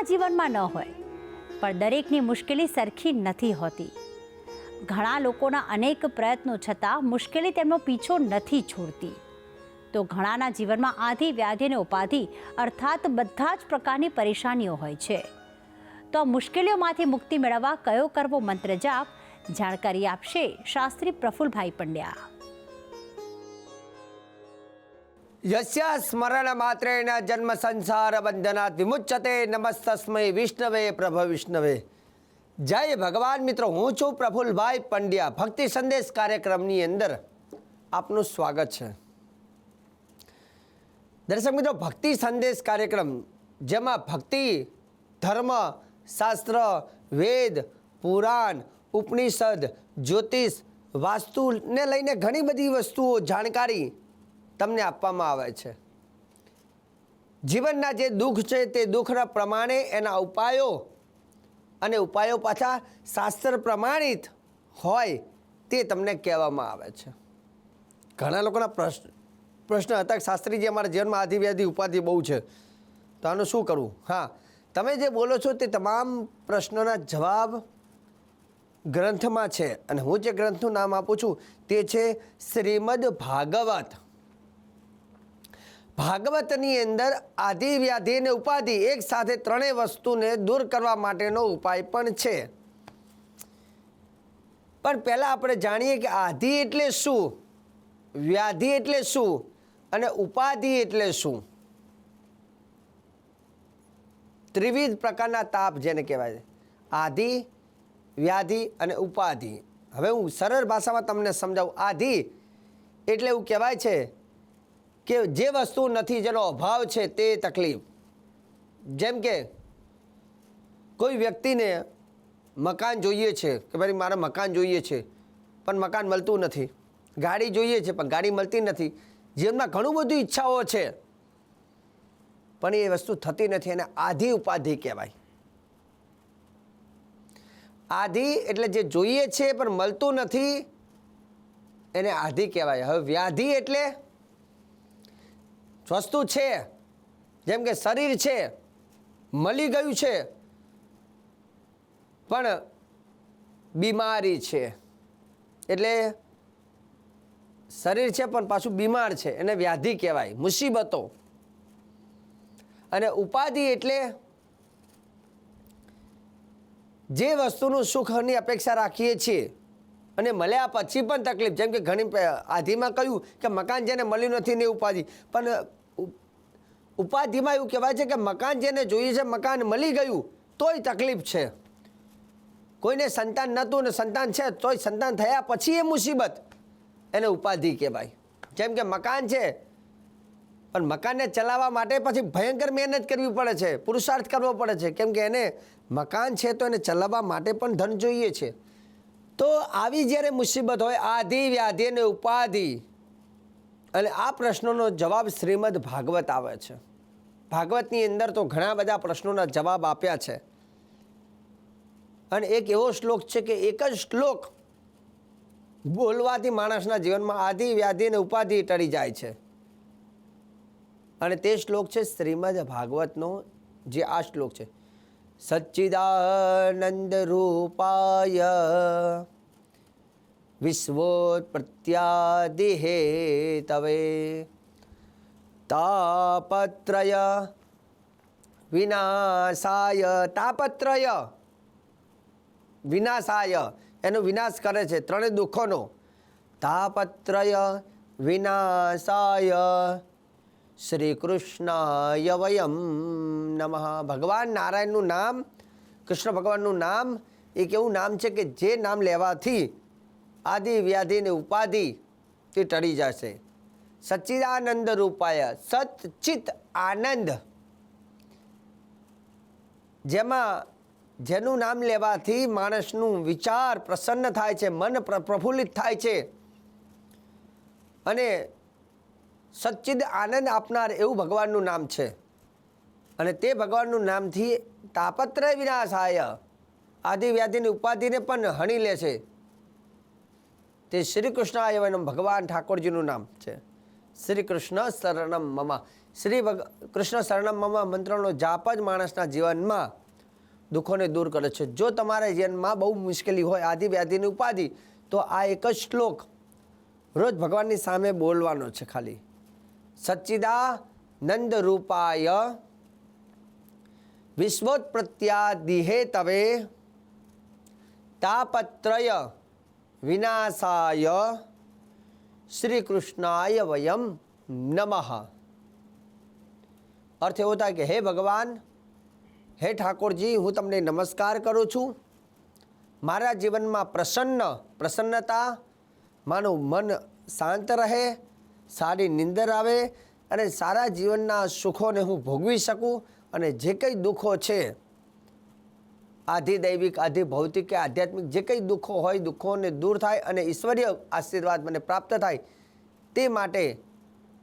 મુશ્કેલી જીવનમાં ન હોય, પણ દરેકની મુશ્કેલી સરખી નથી હોતી. ઘણા લોકોના અનેક પ્રયત્નો છતાં મુશ્કેલી તેમનો પીછો નથી છોડતી. તો ઘણાના જીવનમાં આધિ, વ્યાધિ અને ઉપાધિ અર્થાત બધા જ પ્રકારની પરેશાનીઓ હોય છે. તો મુશ્કેલીઓમાંથી મુક્તિ મેળવવા કયો કરવો મંત્ર જાપ? જાણકારી આપશે શાસ્ત્રી પ્રફુલભાઈ પંડ્યા. યસ્યા સ્મરણ માત્રેણ જન્મ સંસાર બંધનાત વિમુચ્યતે નમસ્તસ્મય વિષ્ણવે પ્રભ વિષ્ણવે જય ભગવાન મિત્રો હું છું પ્રફુલભાઈ પંડ્યા ભક્તિ સંદેશ કાર્યક્રમની અંદર આપનું સ્વાગત છે દર્શક મિત્રો ભક્તિ સંદેશ કાર્યક્રમ જેમાં ભક્તિ ધર્મ શાસ્ત્ર વેદ પુરાણ ઉપનિષદ જ્યોતિષ વાસ્તુને લઈને ઘણી બધી વસ્તુઓ જાણકારી તમને આપવામાં આવે છે. જીવનના જે દુઃખ છે તે દુઃખના પ્રમાણે એના ઉપાયો અને ઉપાયો પાછા શાસ્ત્ર પ્રમાણિત હોય તે તમને કહેવામાં આવે છે. ઘણા લોકોના પ્રશ્ન પ્રશ્ન હતા કે શાસ્ત્રીજી, અમારા જીવનમાં આધિવ્યાધિ ઉપાધિ બહુ છે. તો આનું શું કરવું? હા, તમે જે બોલો છો તે તમામ પ્રશ્નોના જવાબ ગ્રંથમાં છે. અને હું જે ગ્રંથનું નામ આપું છું તે છે શ્રીમદ ભાગવત. ભાગવતની અંદર આધિ વ્યાધિ અને ઉપાધિ એક સાથે ત્રણેય વસ્તુને દૂર કરવા માટેનો ઉપાય પણ છે. પણ પહેલાં આપણે જાણીએ કે આધિ એટલે શું, વ્યાધિ એટલે શું અને ઉપાધિ એટલે શું? ત્રિવિધ પ્રકારના તાપ જેને કહેવાય છે. આધિ, વ્યાધિ અને ઉપાધિ. હવે હું સરળ ભાષામાં તમને સમજાવું. આધિ એટલે એવું કહેવાય છે કે જે વસ્તુ નથી, જેનો અભાવ છે તે તકલીફ. જેમ કે કોઈ વ્યક્તિને મકાન જોઈએ છે કે ભાઈ મારે મકાન જોઈએ છે, પણ મકાન મળતું નથી. ગાડી જોઈએ છે, પણ ગાડી મળતી નથી. જીવનમાં ઘણું બધું ઈચ્છાઓ છે, પણ એ વસ્તુ થતી નથી એને આધિ ઉપાધિ કહેવાય. આધિ એટલે જે જોઈએ છે, પણ મળતું નથી, એને આધિ કહેવાય. હવે વ્યાધિ એટલે વસ્તુ છે. જેમ કે શરીર છે મળી ગયું છે, પણ બીમારી છે. એટલે શરીર છે, પણ પાછું બીમાર છે. એને વ્યાધિ કહેવાય, મુસીબતો. અને ઉપાધિ એટલે જે વસ્તુનું સુખની અપેક્ષા રાખીએ છીએ, અને મળ્યા પછી પણ તકલીફ. જેમ કે ઘણી આધીમાં કહ્યું કે મકાન જેને મળ્યું નથી ને ઉપાધિ. પણ ઉપાધિમાં એવું કહેવાય છે કે મકાન જેને જોઈએ છે, મકાન મળી ગયું, તોય તકલીફ છે. કોઈને સંતાન નહોતું ને સંતાન છે, તોય સંતાન થયા પછી એ મુસીબત. એને ઉપાધિ કહેવાય. જેમ કે મકાન છે, પણ મકાનને ચલાવવા માટે પછી ભયંકર મહેનત કરવી પડે છે, પુરુષાર્થ કરવો પડે છે. કેમ કે એને મકાન છે તો એને ચલાવવા માટે પણ ધન જોઈએ છે. તો આવી જ્યારે મુસીબત હોય, આધિ વ્યાધિ અને ઉપાધિ. અને આ પ્રશ્નોનો જવાબ શ્રીમદ ભાગવત આવે છે. ભાગવતની અંદર તો ઘણા બધા પ્રશ્નોના જવાબ આપ્યા છે. અને એક એવો શ્લોક છે કે એક જ શ્લોક બોલવાથી માણસના જીવનમાં આધિ વ્યાધિ અને ઉપાધિ ટળી જાય છે. અને તે શ્લોક છે શ્રીમદ ભાગવતનો જે આ શ્લોક છે. સચ્ચિદાનંદ રૂપાય વિશ્વોત્પત્યાદિહે તવે તાપત્રય વિનાશાય તાપત્રય વિનાશાય એનો વિનાશ કરે છે ત્રણેય દુઃખોનો. તાપત્રય, વિનાશાય. શ્રી કૃષ્ણાય વયમ નમઃ. ભગવાન નારાયણનું નામ, કૃષ્ણ ભગવાનનું નામ એક એવું નામ છે કે જે નામ લેવાથી આદિ, વ્યાધિ ને ઉપાધિ તે ટળી જશે. સચ્ચિદાનંદ રૂપાય સચિત આનંદ. જેમાં જેનું નામ લેવાથી માણસનું વિચાર પ્રસન્ન થાય છે, મન પ્ર- પ્રફુલ્લિત થાય છે. અને સચ્ચિદ આનંદ આપનાર એવું ભગવાનનું નામ છે. અને તે ભગવાનનું નામથી તાપત્રય વિનાશાય. આદિવ્યાધિની ઉપાધિને પણ હણી લે છે. તે શ્રી કૃષ્ણ ભગવાન ઠાકોરજીનું નામ છે. શ્રી કૃષ્ણ શરણમ મમા. શ્રી ભગ, કૃષ્ણ મમા મંત્રનો જાપ જ માણસના જીવનમાં દુઃખોને દૂર કરે છે. જો તમારા જીવનમાં બહુ મુશ્કેલી હોય આદિ વ્યાધિની ઉપાધિ, તો આ એક જ શ્લોક રોજ ભગવાનની સામે બોલવાનો છે ખાલી. સચ્ચિદા નંદ રૂપાય વિશ્વોત્પ્રત્યાદિહે તવે તાપત્રય વિનાશાય શ્રી કૃષ્ણાય વયમ નમઃ. અર્થ એવો થાય કે હે ભગવાન, હે ઠાકોરજી, હું તમને નમસ્કાર કરું છું. મારા જીવનમાં પ્રસન્ન, પ્રસન્નતા, મારું મન શાંત રહે, સારી નિંદર આવે અને સારા જીવનના સુખોને હું ભોગવી શકું અને જે કંઈ દુઃખો છે આધિ દૈવિક આધિ ભૌતિક કે આધ્યાત્મિક જે કંઈ દુઃખો હોય, દુઃખોને દૂર થાય અને ઈશ્વરીય આશીર્વાદ મને પ્રાપ્ત થાય, તે માટે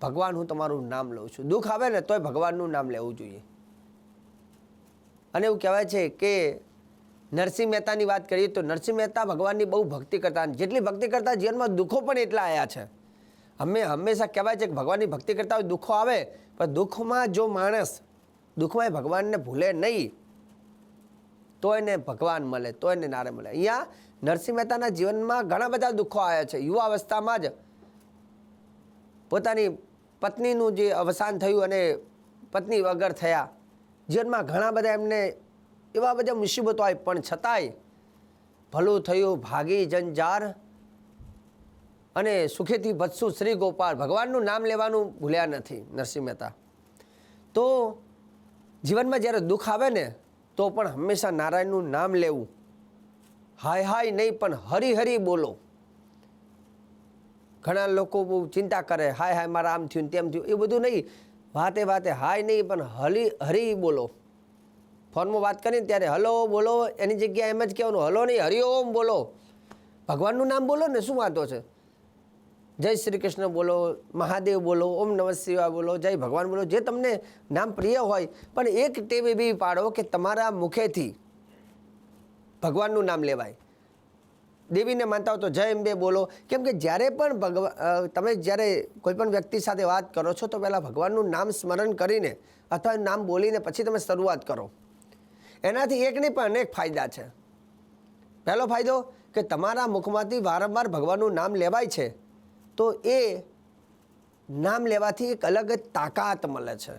ભગવાન હું તમારું નામ લઉં છું. દુઃખ આવે ને તોય ભગવાનનું નામ લેવું જોઈએ. અને એવું કહેવાય છે કે નરસિંહ મહેતાની વાત કરીએ તો નરસિંહ મહેતા ભગવાનની બહુ ભક્તિ કરતા જેટલી ભક્તિ કરતા જીવનમાં દુઃખો પણ એટલા આવ્યા છે. અમે હંમેશા કહેવાય છે કે ભગવાનની ભક્તિ કરતા હોય દુઃખો આવે, પણ દુઃખમાં જો માણસ, દુઃખમાં ભગવાનને ભૂલે નહીં તો એને ભગવાન મળે તો એને નારે મળે. અહીંયા નરસિંહ મહેતાના જીવનમાં ઘણા બધા દુઃખો આવ્યા છે. યુવા અવસ્થામાં જ પોતાની પત્નીનું જે અવસાન થયું અને પત્ની વગર થયા. જીવનમાં ઘણા બધા એમને એવા બધા મુસીબતો આવી, પણ છતાંય ભલું થયું, ભાગી જંજાર અને સુખેથી ભત્સુ શ્રી ગોપાલ. ભગવાનનું નામ લેવાનું ભૂલ્યા નથી નરસિંહ મહેતા. તો જીવનમાં જ્યારે દુઃખ આવે ને તો પણ હંમેશા નારાયણનું નામ લેવું. હાય હાય નહીં, પણ હરી હરી બોલો. ઘણા લોકો બહુ ચિંતા કરે, હાય હાય મારા આમ થયું તેમ થયું. એ બધું નહીં. વાતે વાતે હાય નહીં, પણ હરી હરી બોલો. ફોનમાં વાત કરીને ત્યારે હલો બોલો, એની જગ્યાએ એમ જ કહેવાનું, હલો નહીં હરિઓમ બોલો. ભગવાનનું નામ બોલો ને, શું વાંધો છે? જય શ્રી કૃષ્ણ બોલો, મહાદેવ બોલો, ઓમ નમઃ શિવાય બોલો, જય ભગવાન બોલો, જે તમને નામ પ્રિય હોય, પણ એક ટેવ એવી પાડો કે તમારા મુખેથી ભગવાનનું નામ લેવાય. દેવીને માનતા હો તો જય અંબે બોલો. કેમ કે જ્યારે પણ ભગવા તમે જ્યારે કોઈ પણ વ્યક્તિ સાથે વાત કરો છો, તો પહેલાં ભગવાનનું નામ સ્મરણ કરીને અથવા નામ બોલીને પછી તમે શરૂઆત કરો. એનાથી એક પણ અનેક ફાયદા છે. પહેલો ફાયદો કે તમારા મુખમાંથી વારંવાર ભગવાનનું નામ લેવાય છે. તો એ નામ લેવાથી એક અલગ જ તાકાત મળે છે.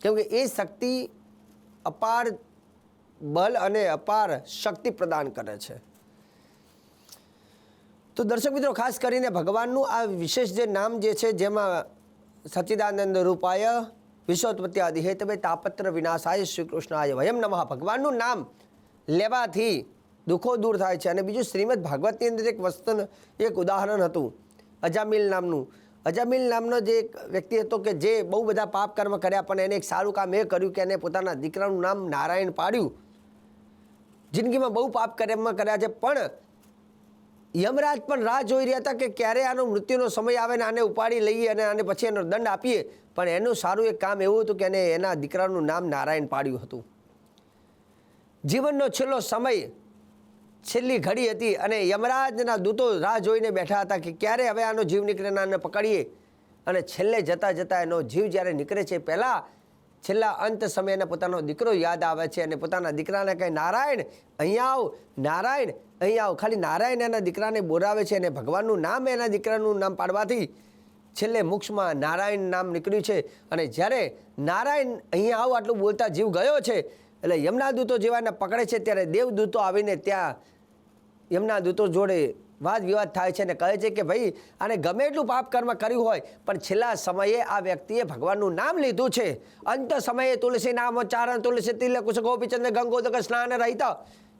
કેમ કે એ શક્તિ અપાર બલ અને અપાર શક્તિ પ્રદાન કરે છે. તો દર્શક મિત્રો, ખાસ કરીને ભગવાનનું આ વિશેષ જે નામ જે છે, જેમાં સચ્ચિદાનંદ રૂપાય વિશ્વોત્પત્તિ આદિ હે તાપત્ર વિનાશાય શ્રી કૃષ્ણાય વયમ નમઃ, ભગવાનનું નામ લેવાથી દુઃખો દૂર થાય છે. અને બીજું શ્રીમદ ભાગવતની અંદર એક વસ્તુનું, એક ઉદાહરણ હતું. અજામિલ નામનું. અજામિલ નામનો જે એક વ્યક્તિ હતો કે જે બહુ બધા પાપ કર્મ કર્યા, પણ એને એક સારું કામ એ કર્યું કે એને પોતાના દીકરાનું નામ નારાયણ પાડ્યું. જિંદગીમાં બહુ પાપ કર્મ કર્યા છે, પણ યમરાજ પણ રાહ જોઈ રહ્યા હતા કે ક્યારે આનો મૃત્યુનો સમય આવે ને આને ઉપાડી લઈએ અને આને પછી એનો દંડ આપીએ. પણ એનું સારું એક કામ એવું હતું કે એને એના દીકરાનું નામ નારાયણ પાડ્યું હતું. જીવનનો છેલ્લો સમય છેલ્લી ઘડી હતી અને યમરાજના દૂતો રાહ જોઈને બેઠા હતા કે ક્યારે હવે આનો જીવ નીકળે આને પકડીએ? અને છેલ્લે જતાં જતાં એનો જીવ જ્યારે નીકળે છે, પહેલાં છેલ્લા અંત સમયે પોતાનો દીકરો યાદ આવે છે અને પોતાના દીકરાને કહે, નારાયણ અહીંયા આવ, નારાયણ અહીંયા આવ. ખાલી નારાયણ એના દીકરાને બોલાવે છે અને ભગવાનનું નામ એના દીકરાનું નામ પાડવાથી છેલ્લે મોક્ષમાં નારાયણ નામ નીકળ્યું છે. અને જ્યારે નારાયણ અહીંયા આવ, આટલું બોલતા જીવ ગયો છે એટલે યમના દૂતો જેવાને પકડે છે ત્યારે દેવદૂતો આવીને ત્યાં યમના દૂતો જોડે વાદ વિવાદ થાય છે અને કહે છે કે ભાઈ, આને ગમે એટલું પાપ કર્મ કર્યું હોય, પણ છેલ્લા સમયે આ વ્યક્તિએ ભગવાનનું નામ લીધું છે. અંત સમયે તુલસી નામ ચારણ તુલસી તિલક ગોપીચંદ્ર ગંગોદક સ્નાન રહિત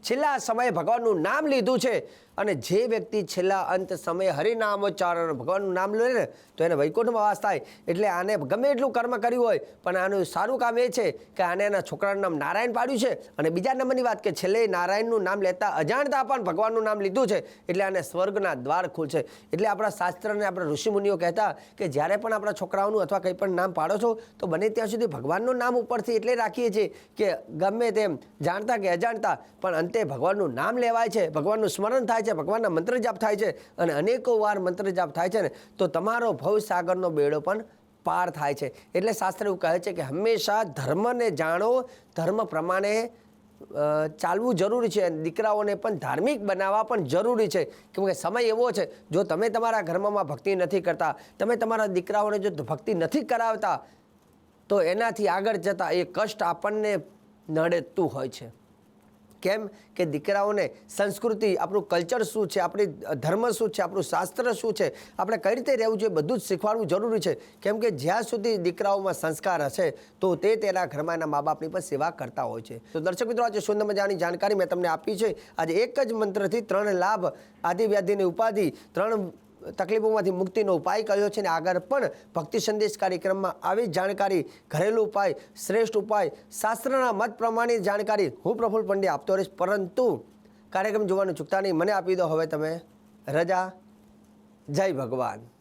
છેલ્લા સમયે ભગવાનનું નામ લીધું છે અને જે વ્યક્તિ છેલ્લા અંત સમયે હરિનામોચ્ચારણ ભગવાનનું નામ લે ને, તો એને વૈકુંઠમાં વાસ થાય. એટલે આને ગમે એટલું કર્મ કર્યું હોય, પણ આનું સારું કામ એ છે કે આને એના છોકરાનું નામ નારાયણ પાડ્યું છે. અને બીજા નંબરની વાત કે છેલ્લે નારાયણનું નામ લેતા અજાણતા પણ ભગવાનનું નામ લીધું છે. એટલે આને સ્વર્ગના દ્વાર ખુલશે એટલે આપણા શાસ્ત્રને આપણા ઋષિમુનિઓ કહેતા કે જ્યારે પણ આપણા છોકરાઓનું અથવા કંઈ પણ નામ પાડો છો, તો બને ત્યાં સુધી ભગવાનનું નામ ઉપરથી એટલે રાખીએ છીએ કે ગમે તેમ જાણતા કે અજાણતા, પણ અંતે રીતે ભગવાનનું નામ લેવાય છે, ભગવાનનું સ્મરણ થાય છે, ભગવાનના મંત્ર જાપ થાય છે અને અનેકો વાર મંત્ર જાપ થાય છે ને, તો તમારો ભવસાગરનો બેડો પણ પાર થાય છે. એટલે શાસ્ત્ર એવું કહે છે કે હંમેશા ધર્મને જાણો, ધર્મ પ્રમાણે ચાલવું જરૂરી છે અને દીકરાઓને પણ ધાર્મિક બનાવવા પણ જરૂરી છે. કેમકે સમય એવો છે, જો તમે તમારા ઘરમાં ભક્તિ નથી કરતા, તમે તમારા દીકરાઓને જો ભક્તિ નથી કરાવતા, તો એનાથી આગળ જતાં એ કષ્ટ આપણને નડતું હોય છે. કેમ કે દીકરાઓને સંસ્કૃતિ, આપણું કલ્ચર શું છે, આપણી ધર્મ શું છે, આપણું શાસ્ત્ર શું છે, આપણે કઈ રીતે રહેવું જોઈએ, બધું જ શીખવાડવું જરૂરી છે. કેમ કે જ્યાં સુધી દીકરાઓમાં સંસ્કાર હશે, તો તે તેના ઘરમાં એના મા બાપની પણ સેવા કરતા હોય છે. તો દર્શક મિત્રો, આજે સુંદર મજાની જાણકારી મેં તમને આપી છે. આજે એક જ મંત્રથી ત્રણ લાભ, આદિવ્યાધિની ઉપાધિ, ત્રણ તકલીફોમાંથી મુક્તિનો ઉપાય કર્યો છે અને આગળ પણ ભક્તિ સંદેશ કાર્યક્રમમાં આવી જાણકારી, ઘરેલું ઉપાય, શ્રેષ્ઠ ઉપાય, શાસ્ત્રના મત પ્રમાણે જાણકારી હું પ્રફુલ પંડ્યા આપતો રહીશ. પરંતુ કાર્યક્રમ જોવાનું ચૂકતા નહીં. મને આપી દો હવે તમે. રજા. જય ભગવાન.